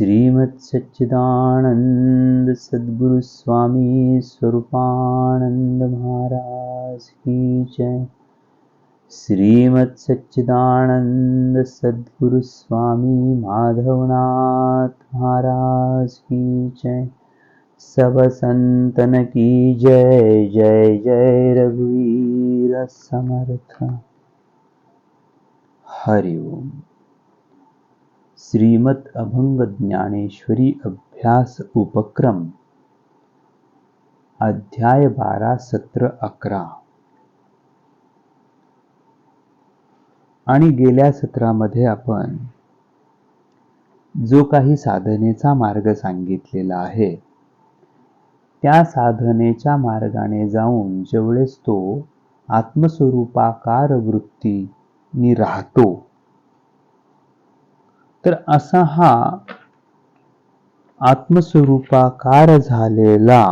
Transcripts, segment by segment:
श्रीमत् सच्चिदानंद सद्गुरु स्वामी स्वरूपानंद महाराज की जय। श्रीमत् सच्चिदानंद सद्गुरु स्वामी माधवनाथ महाराज की जय। सब संतन की जय जय जय रघुवीर समर्थ। हरि ओम श्रीमत अभंग ज्ञानेश्वरी अभ्यास उपक्रम अध्याय बारा सत्र अकरा. आणि गेल्या सत्रामध्ये आपण जो काही साधनेचा मार्ग सांगितलेला आहे त्या साधनेच्या मार्गाने जाऊन जेवढेच तो आत्मस्वरूपाकार वृत्तीनी राहतो तर असा हा आत्मस्वरूपाकार झालेला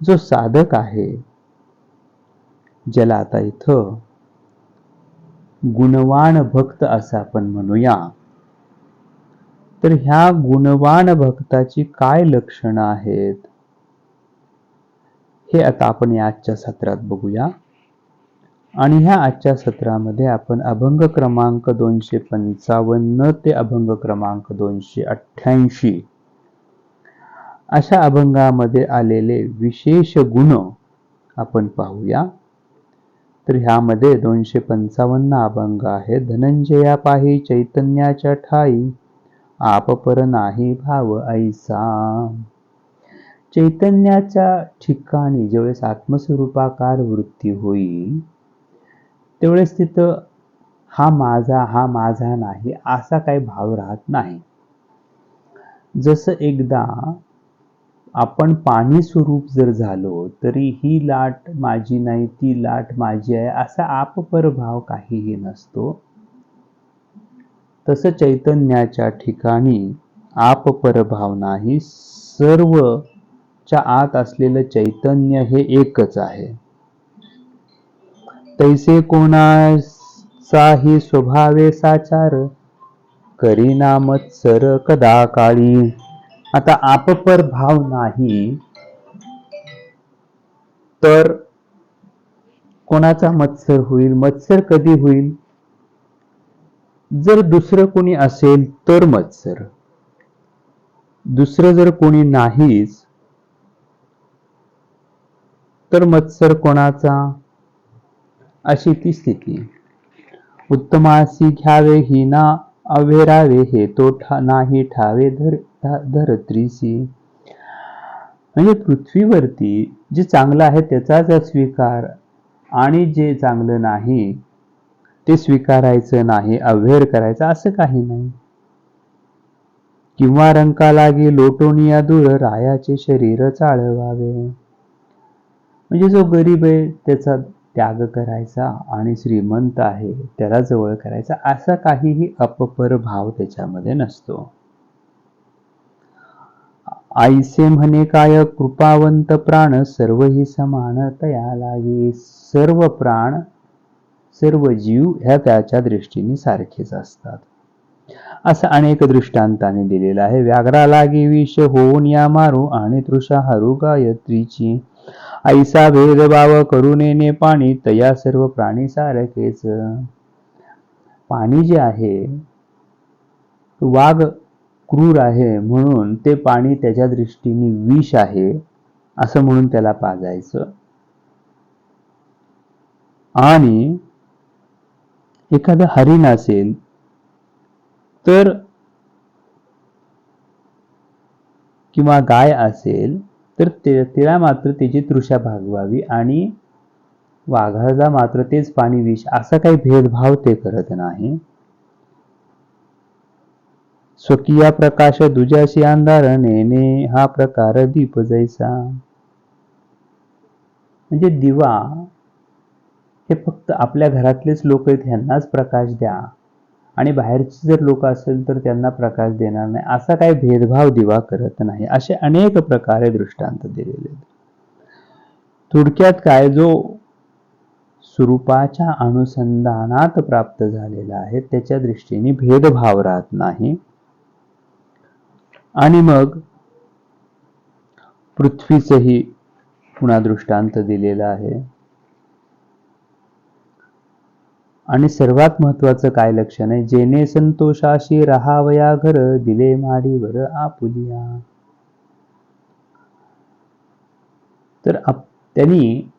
जो साधक आहे ज्याला आता इथं गुणवान भक्त असं आपण म्हणूया. तर ह्या गुणवान भक्ताची काय लक्षणं आहेत हे आता आपण या आजच्या सत्रात बघूया. आणि ह्या आजच्या सत्रामध्ये आपण अभंग क्रमांक दोनशे पंचावन्न ते अभंग क्रमांक दोनशे अठ्ठ्याऐंशी अशा अभंगामध्ये आलेले विशेष गुण आपण पाहूया. तर ह्यामध्ये दोनशे पंचावन्न अभंग आहे धनंजया पाही चैतन्याच्या ठाई आपपर नाही भाव ऐसा. चैतन्याच्या ठिकाणी ज्यावेळेस आत्मस्वरूपाकार वृत्ती होईल त्यावेळेस तिथं हा माझा हा माझा नाही असा काही भाव राहत नाही. जसं एकदा आपण पाणी स्वरूप जर झालो तरी ही लाट माझी नाही ती लाट माझी आहे असा आपपर भाव काहीही नसतो. तसं चैतन्याच्या ठिकाणी आपपर भाव नाही सर्वच्या आत असलेलं चैतन्य हे एकच आहे. तैसे कोणाचाही स्वभावे साचार करीना मत्सर कदा काळी? आता आपपर भाव नाही तर कोणाचा मत्सर होईल? मत्सर कधी होईल? जर दुसरं कोणी असेल तर मत्सर. दुसरं जर कोणी नाहीच तर मत्सर कोणाचा? अशी ती स्थिती. उत्तमासी घ्यावे ही ना अवेरावे हे तो ठा नाही ठावे धर धरत्रीसी. म्हणजे पृथ्वीवरती जे चांगलं आहे त्याचाच स्वीकार आणि जे चांगलं नाही ते स्वीकारायचं नाही अव्हेर करायचं असं काही नाही. किंवा रंका लागे लोटोनिया दूर रायाचे शरीर चाळवावे. म्हणजे जो गरीब आहे त्याचा त्याग करायचा आणि श्रीमंत आहे त्याला जवळ करायचा असा काहीही अपपर भाव त्याच्यामध्ये नसतो. आईसे म्हणे काय कृपावंत प्राण सर्व ही समान तया लागे सर्व प्राण सर्व जीव ह्या त्याच्या दृष्टीने सारखेच असतात. असं अनेक दृष्टांताने दिलेलं आहे. व्याघ्रा लागे विष होऊन या मारू आणि तृषा हरू गायत्रीची ऐसा भेदभाव करुणेने पाणी तया सर्व प्राणी सारखेच. पाणी जे आहे वाघ क्रूर आहे म्हणून ते पाणी त्याच्या दृष्टीने विष आहे असं म्हणून त्याला पाजायचं. आणि एखादं हरिण असेल तर किंवा गाय असेल तर ते तिला मात्र त्याची तृषा भागवावी आणि वाघाला मात्र तेच पाणी विष असा काही भेदभाव ते करत नाही. स्वकीय प्रकाश दुजाशी अंधार नेणे हा प्रकार दीप जैसा. म्हणजे दिवा हे फक्त आपल्या घरातलेच लोक आहेत ह्यांनाच प्रकाश द्या. आणि बाहेरची जर लोक असेल तर त्यांना प्रकाश देणार नाही. असा काही भेदभाव दिवा करत नाही. असे अनेक प्रकारे दृष्टांत दिलेले आहेत. थोडक्यात काय? जो स्वरूपाच्या अनुसंधानात प्राप्त झालेला आहे त्याच्या दृष्टीने भेदभाव राहत नाही. आणि मग पृथ्वीचंही पुन्हा दृष्टांत दिलेला आहे. आणि सर्वात महत्वाचं काय लक्षण आहे? जेने संतोषाशी राहावया घर दिले माडीवर आपुलिया. तर आप- त्यांनी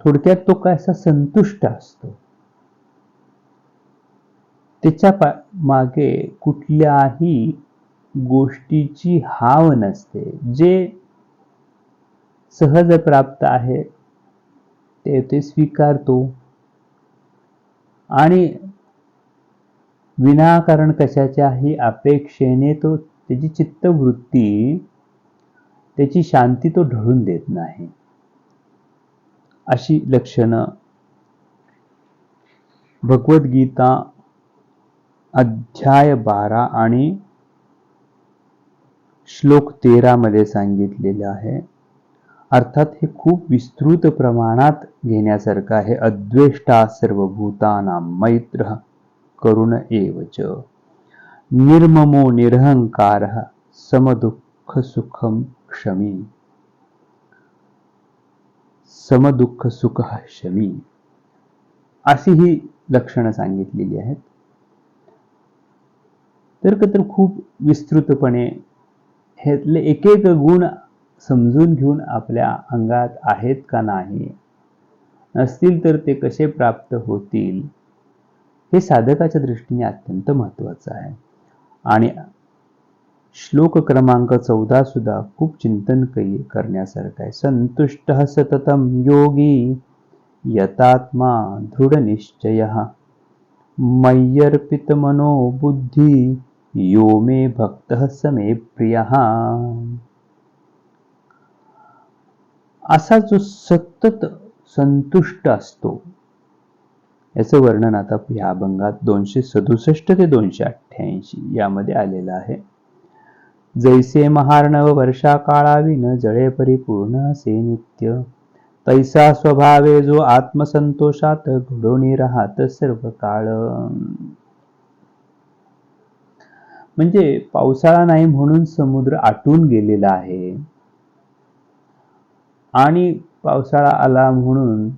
थोडक्यात तो काय असा संतुष्ट असतो. त्याच्या पा- मागे कुठल्याही गोष्टीची हाव नसते. जे सहज प्राप्त आहे ते ते स्वीकारतो. आणि विनाकारण कशाच्याही अपेक्षेने तो त्याची चित्तवृत्ती त्याची शांती तो ढळून देत नाही. अशी लक्षणं भगवद्गीता अध्याय बारा आणि श्लोक तेरा मध्ये सांगितलेले आहे. अर्थात हे खूप विस्तृत प्रमाणात घेण्यासारखं आहे. अद्वेष्टा सर्वभूतानां मैत्र करुण एवच. निर्ममो निरहंकार समदुःख सुखम क्षमी. समदुःख सुख शमी अशी ही लक्षणं सांगितलेली आहेत. तर का तर खूप विस्तृतपणे ह्यातले एक एक गुण समजून घेऊन आपल्या अंगात आहेत का नाही? नसतील तर ते कसे प्राप्त होतील? हे साधकाच्या दृष्टीने अत्यंत महत्वाचं आहे. आणि श्लोक क्रमांक चौदा सुद्धा खूप चिंतन कै- करण्यासारखं आहे. संतुष्ट सततम योगी यतात्मा दृढ निश्चय। मय्यर्पित मनो बुद्धी यो मे भक्त स मे प्रिय। असा जो सतत संतुष्ट असतो याचं वर्णन आता या अभंगात दोनशे सदुसष्ट ते दोनशे अठ्ठ्याऐंशी यामध्ये आलेलं आहे. जैसे महार्णव वर्षा काळाविन जळे परिपूर्ण असे नित्य. तैसा स्वभावे जो आत्मसंतोषात घडोनी राहत सर्व काळ. म्हणजे पावसाळा नाही म्हणून समुद्र आटून गेलेला आहे. आणि पावसाळा आला म्हणून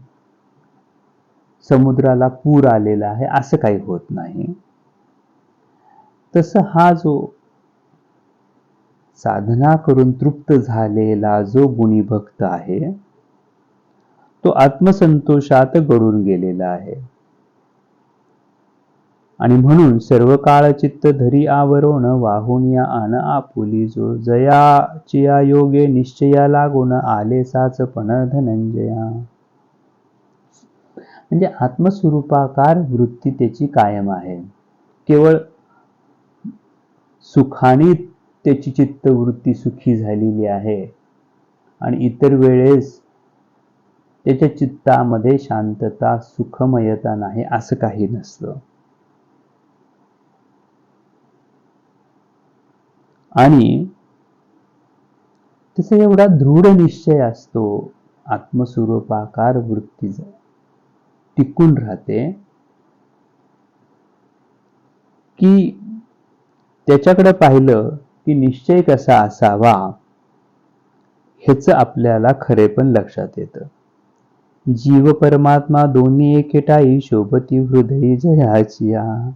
समुद्राला पूर आलेला आहे असं काही होत नाही. तसं हा जो साधना करून तृप्त झालेला जो गुणी भक्त आहे तो आत्मसंतोषात गडून गेलेला आहे. आणि म्हणून सर्व काळ चित्त धरी आवरण वाहून या आन आपुली जो. जयाचिया योगे निश्चया लागून आले साच पण धनंजया. म्हणजे आत्मस्वरूपाकार वृत्ती त्याची कायम आहे. केवळ सुखाने त्याची चित्तवृत्ती सुखी झालेली आहे. आणि इतर वेळेस त्याच्या चित्तामध्ये शांतता सुखमयता नाही असं काही नसतं. आणि त्याचा एवढा दृढ निश्चय असतो आत्मस्वरूपाकार वृत्तीचा टिकून राहते की त्याच्याकडे पाहिलं की निश्चय कसा असावा ह्याच आपल्याला खरे पण लक्षात येतं. जीव परमात्मा दोन्ही एकेटाई शोभती हृदय जयाचिया.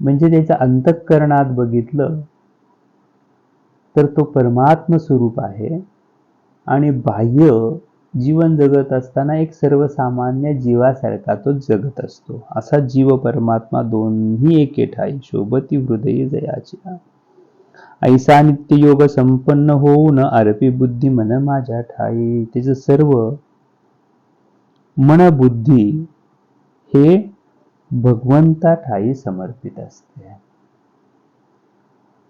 म्हणजे त्याच्या अंतःकरणात बघितलं तर तो परमात्म स्वरूप आहे आणि बाह्य जीवन जगत असताना एक सर्वसामान्य जीवासारखा तो जगत असतो. असा जीव परमात्मा दोन्ही एके ठाई शोभती हृदय जयाची. ऐसा नित्य योग संपन्न होऊन अर्पी बुद्धी मन माझ्या ठाई. त्याचं सर्व मन बुद्धी हे भगवंता ठाई समर्पित असते.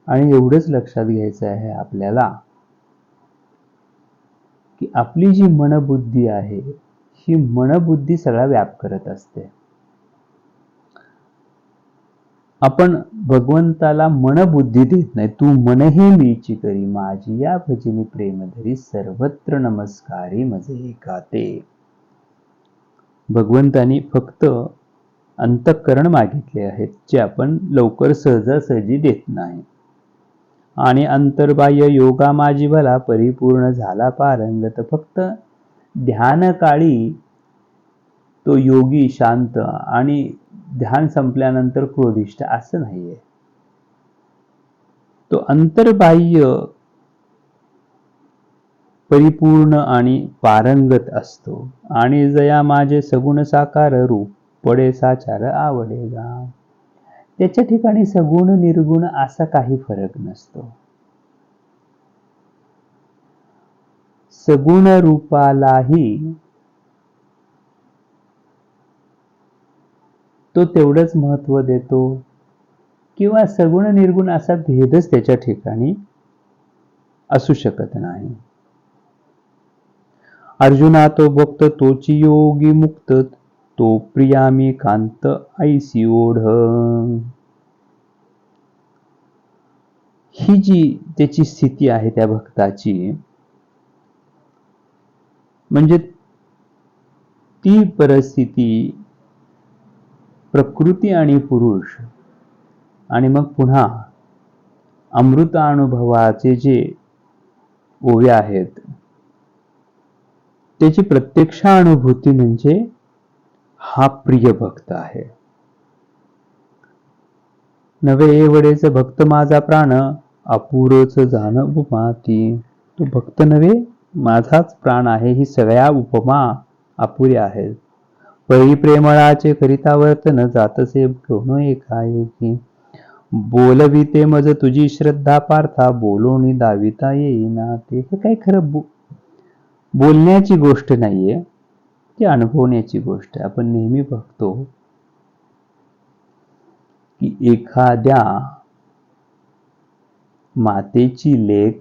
आणि एवढंच लक्षात घ्यायचं आहे आपल्याला की आपली जी मनबुद्धी आहे ही मनबुद्धी सगळा व्याप करत असते. आपण भगवंताला मनबुद्धी देत नाही तू मनही मीची करी माझी या भजनी प्रेम धरी सर्वत्र नमस्कारी मजे गाते. भगवंतानी फक्त अंतःकरण मागितले आहेत जे आपण लवकर सहजासहजी देत नाही. आणि अंतर्बाह्य योगा माझी भला परिपूर्ण झाला पारंगत फक्त ध्यान काळी तो योगी शांत आणि ध्यान संपल्यानंतर क्रोधिष्ठ असं नाहीये. तो अंतर्बाह्य परिपूर्ण आणि पारंगत असतो. आणि जया माझे सगुण साकार रूप पडे साचार आवडेगा त्याच्या ठिकाणी सगुण निर्गुण असा काही फरक नसतो. सगुण रूपालाही तो तेवढंच महत्त्व देतो किंवा सगुण निर्गुण असा भेदच त्याच्या ठिकाणी असू शकत नाही. अर्जुना तो भक्त तोची योगी मुक्त तो प्रियामी कांत ऐसी ओढ. ही जी त्याची स्थिती आहे त्या भक्ताची म्हणजे ती परिस्थिती प्रकृती आणि पुरुष आणि मग पुन्हा अमृत अनुभवाचे जे ओवे आहेत त्याची प्रत्यक्ष अनुभूती म्हणजे हा प्रिय भक्त आहे. नवे एवढेच भक्त माझा प्राण अपुरच जाणव माती तो. भक्त नव्हे माझाच प्राण आहे ही सगळ्या उपमा अपुऱ्या आहेत. परी प्रेमळाचे करिता वर्तन जातसे घेऊन एकाएकी. बोलविते मज तुझी श्रद्धा पार्था बोलोनी दाविता येईना ते. हे काय खरं बो बोलण्याची गोष्ट नाहीये. ती अनुभवण्याची गोष्ट आहे. आपण नेहमी बघतो की एखाद्या मातेची लेख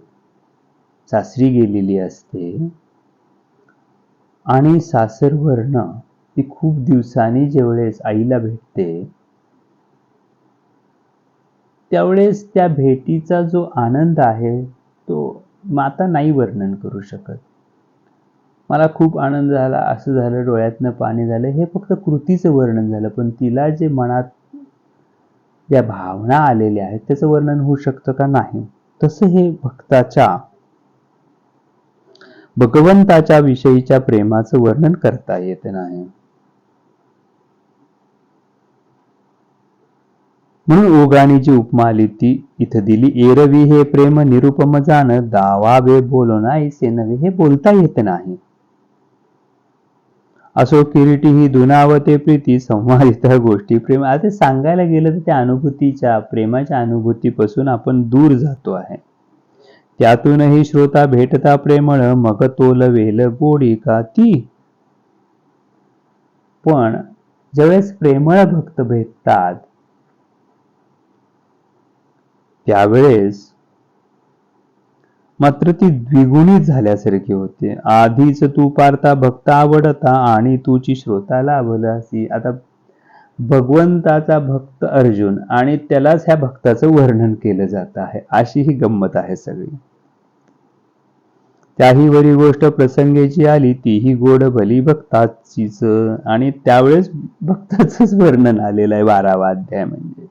सासरी गेलेली असते आणि सासरवरनं ती खूप दिवसांनी जेवढेस आईला भेटते त्यावेळेस त्या भेटीचा जो आनंद आहे तो माता नाही वर्णन करू शकत. मला खूप आनंद झाला असं झालं डोळ्यातनं पाणी झालं. हे फक्त कृतीचं वर्णन झालं पण तिला जे मनात ज्या भावना आलेल्या आहेत त्याचं वर्णन होऊ शकतं का नाही? तसं हे भक्ताच्या भगवंताच्या विषयीच्या प्रेमाचं वर्णन करता येत नाही. म्हणून ओगाणी जी उपमा आली ती इथं दिली एरवी हे प्रेम निरुपम जाण दावावे बोलो नाही सेनवे हे बोलता येत नाही. असो किरीटी ही दुनावते प्रीती संवादित गोष्टी प्रेम. आता सांगायला गेलं तर त्या अनुभूतीच्या प्रेमाच्या अनुभूतीपासून आपण दूर जातो आहे. त्यातूनही श्रोता भेटता प्रेमळ मग तोल वेल गोडी का ती? पण ज्यावेळेस प्रेमळ भक्त भेटतात त्यावेळेस मात्र ती द्विगुणित झाल्यासारखी होते. आधीच तू पारता भक्त आवडता आणि तुची श्रोता लाभलासी आता भगवंताचा भक्त अर्जुन आणि त्यालाच ह्या भक्ताचं वर्णन केलं जात आहे. अशी ही गंमत आहे सगळी. त्याही वरी गोष्ट प्रसंगेची आली तीही गोड भली भक्ताचीच. आणि त्यावेळेस भक्ताच वर्णन आलेलं आहे बारावा अध्याय म्हणजे.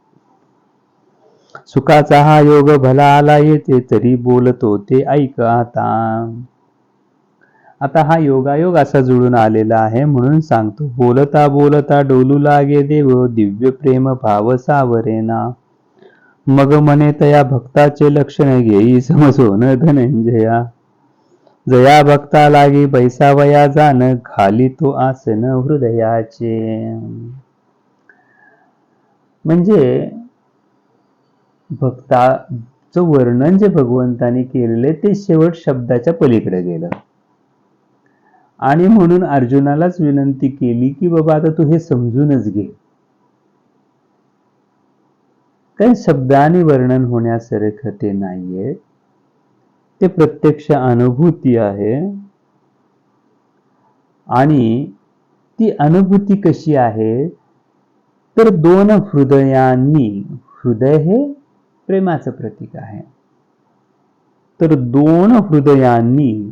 सुखाचा हा योग भला आला येते तरी बोलतो ते ऐक आता. आता हा योगायोग असा जुळून आलेला आहे म्हणून सांगतो बोलता बोलता डोलू लागे देव दिव्य प्रेम भाव सावरेना मग मने तया भक्ताचे लक्षण घेई समजोन धनंजया. जया भक्ता लागी बैसावया जाण खाली तो आसन हृदयाचे. म्हणजे भक्ताचं वर्णन जे भगवंताने केलेले ते शेवट शब्दाच्या पलीकडे गेलं. आणि म्हणून अर्जुनालाच विनंती केली की बाबा आता तू हे समजूनच घे. काही शब्दाने वर्णन होण्यासारखं ते नाहीये. ते प्रत्यक्ष अनुभूती आहे. आणि ती अनुभूती कशी आहे? तर दोन हृदयांनी हृदय हे प्रेमाचं प्रतीक आहे. तर दोन हृदयांनी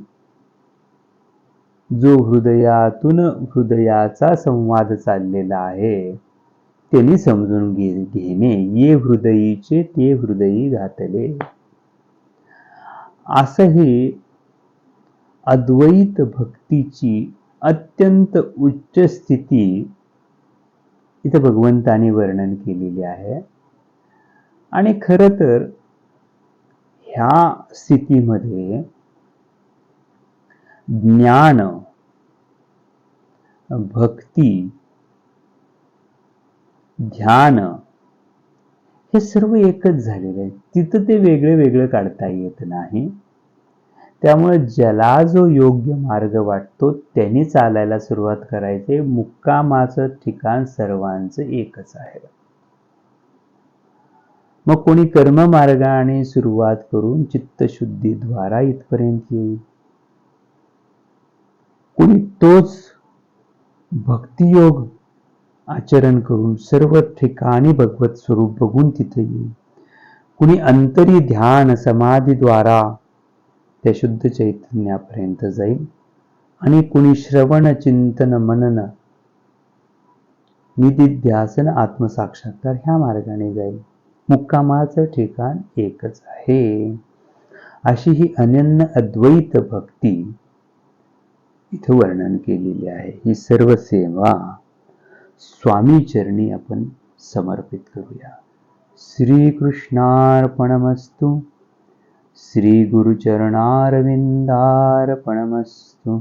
जो हृदयातून हृदयाचा संवाद चाललेला आहे त्यांनी समजून घे घेणे ये हृदयीचे ते हृदयी घातले. असं हे अद्वैत भक्तीची अत्यंत उच्च स्थिती इथं भगवंताने वर्णन केलेली आहे. आणि खर तर ह्या स्थितीमध्ये ज्ञान भक्ती ध्यान हे सर्व एकच झालेलं आहे तिथं ते वेगळे वेगळं काढता येत नाही. त्यामुळे ज्याला जो योग्य मार्ग वाटतो त्यांनी चालायला सुरुवात करायचे. मुक्कामाचं ठिकाण सर्वांचं एकच आहे. मग कोणी कर्म मार्गाने सुरुवात करून चित्तशुद्धीद्वारा इथपर्यंत येईल. कोणी तोच भक्तियोग आचरण करून सर्व ठिकाणी भगवत स्वरूप बघून तिथे येईल. कुणी अंतरी ध्यान समाधीद्वारा त्या शुद्ध चैतन्यापर्यंत जाईल. आणि कुणी श्रवण चिंतन मनन निधिध्यासन आत्मसाक्षात्कार ह्या मार्गाने जाईल. मुक्कामाचं ठिकाण एकच आहे. अशी ही अनन्य अद्वैत भक्ती इथं वर्णन केलेली आहे. ही सर्व सेवा स्वामी चरणी आपण समर्पित करूया. श्रीकृष्णार्पणमस्तु. श्री गुरुचरणारविंदार्पणमस्तु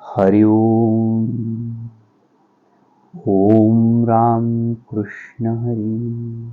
हरि ओम. ओम राम कृष्ण हरी.